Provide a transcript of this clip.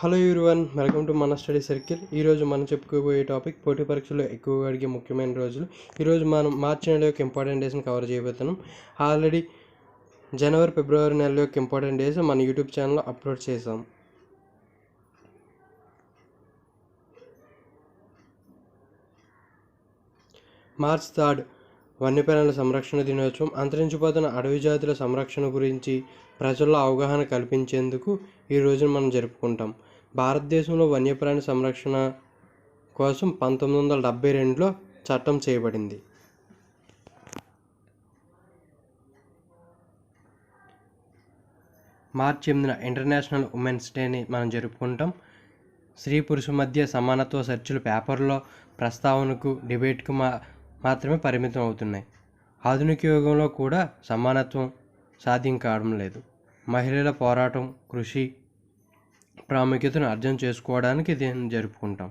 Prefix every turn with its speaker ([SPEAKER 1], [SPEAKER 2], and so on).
[SPEAKER 1] Hello one welcome to మన study circle ఈరోజు మనం చెప్పుకోబోయే టాపిక్ పోటీ పరీక్షలో ఎక్కువగా అడిగే ముఖ్యమైన రోజులు. ఈరోజు మనం మార్చి నెల యొక్క ఇంపార్టెంట్ డేస్ని కవర్ చేయబోతున్నాం. ఆల్రెడీ జనవరి ఫిబ్రవరి నెల యొక్క ఇంపార్టెంట్ డేస్ మన యూట్యూబ్ ఛానల్లో అప్లోడ్ చేసాం మార్చ్ థర్డ్ వన్యప్రాణుల సంరక్షణ దినోత్సవం అంతరించిపోతున్న అడవి జాతుల సంరక్షణ గురించి ప్రజల్లో అవగాహన కల్పించేందుకు ఈ రోజున మనం జరుపుకుంటాం. భారతదేశంలో వన్యప్రాణి సంరక్షణ కోసం పంతొమ్మిది వందల డెబ్బై రెండులో చట్టం చేయబడింది. మార్చి ఎనిమిదిన ఇంటర్నేషనల్ ఉమెన్స్ డేని మనం జరుపుకుంటాం. స్త్రీ పురుషు మధ్య సమానత్వ చర్చలు పేపర్లో ప్రస్తావనకు డిబేట్కు మా మాత్రమే పరిమితం అవుతున్నాయి. ఆధునిక యుగంలో కూడా సమానత్వం సాధ్యం కావడం లేదు. మహిళల పోరాటం కృషి ప్రాముఖ్యతను అర్థం చేసుకోవడానికి దీన్ని జరుపుకుంటాం.